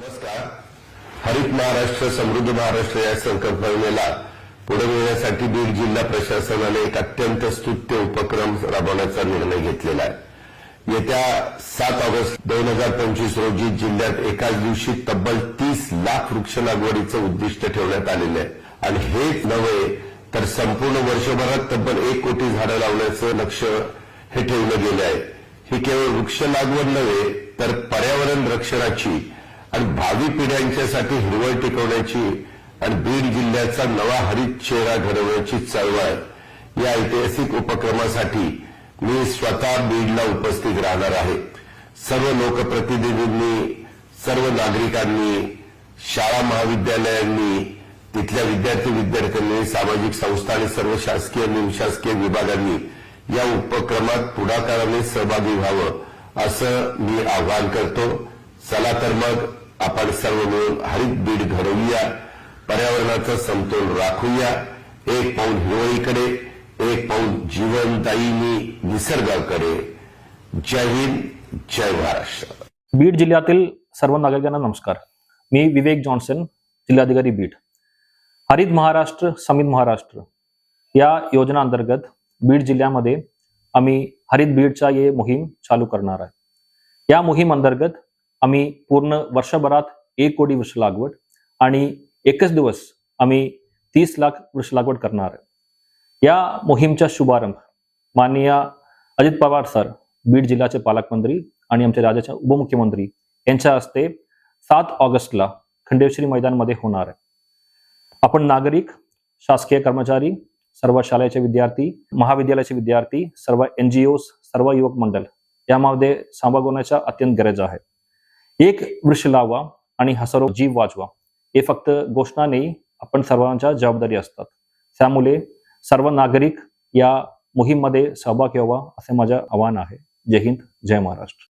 नमस्कार. हरित महाराष्ट्र समृद्ध महाराष्ट्र या संकल्पनेला पुढे नेण्यासाठी बीड जिल्हा प्रशासनाने एक अत्यंत स्तुत्य उपक्रम राबवण्याचा निर्णय घेतलेला आहे. येत्या सात ऑगस्ट दोन हजार पंचवीस रोजी जिल्ह्यात एकाच दिवशी तब्बल तीस लाख वृक्ष लागवडीचं उद्दिष्ट ठेवण्यात आलेलं आहे. आणि हेच नव्हे तर संपूर्ण वर्षभरात तब्बल एक कोटी झाडं लावण्याचं लक्ष हे ठेवलं गेलं आहे. ही केवळ वृक्ष लागवड नव्हे तर पर्यावरण रक्षणाची आणि भावी पिढ्यांच्यासाठी हिरवळ टिकवण्याची आणि बीड जिल्ह्याचा नवा हरित चेहरा घडवण्याची चळवळ या ऐतिहासिक उपक्रमासाठी मी स्वतः बीडला उपस्थित राहणार आहे. सर्व लोकप्रतिनिधींनी सर्व नागरिकांनी शाळा महाविद्यालयांनी तिथल्या विद्यार्थी विद्यार्थ्यांनी सामाजिक संस्था आणि सर्व शासकीय निमशासकीय विभागांनी या उपक्रमात पुढाकाराने सहभागी व्हावं असं मी आवाहन करतो. चला तर मग आपण सर्व मिळून हरित बीड घडवूया. पर्यावरणाचा समतोल राखूया. एक पाऊल हिरवळीकडे एक पाऊल जीवनदायीनी निसर्गाकडे. जय हिंद जय महाराष्ट्र. बीड जिल्ह्यातील सर्व नागरिकांना नमस्कार. मी विवेक जॉन्सन जिल्हाधिकारी बीड. हरित महाराष्ट्र समित महाराष्ट्र या योजना अंतर्गत बीड जिल्ह्यामध्ये आम्ही हरित बीडचा ये मोहीम चालू करणार आहे. या मोहीम अंतर्गत आम्ही पूर्ण वर्षभरात एक कोटी वृक्ष लागवड आणि एकच दिवस आम्ही तीस लाख वृक्ष लागवड करणार. आहे या मोहीमचा शुभारंभ माननीय अजित पवार सर बीड जिल्ह्याचे पालकमंत्री आणि आमच्या राज्याचे उपमुख्यमंत्री यांच्या हस्ते सात ऑगस्टला खंडेश्वरी मैदानमध्ये होणार. आहे आपण नागरिक शासकीय कर्मचारी सर्व शाळेचे विद्यार्थी महाविद्यालयाचे विद्यार्थी सर्व एन जी सर्व युवक मंडळ यामध्ये सहभाग अत्यंत गरज आहे. एक वृक्ष लावा आणि हसरो जीव वाचवा. हे फक्त घोषणा नाही आपण सर्वांच्या जबाबदारी असतात. त्यामुळे सर्व नागरिक या मोहीममध्ये सहभाग घ्यावा असे माझं आवाहन आहे. जय हिंद जय महाराष्ट्र.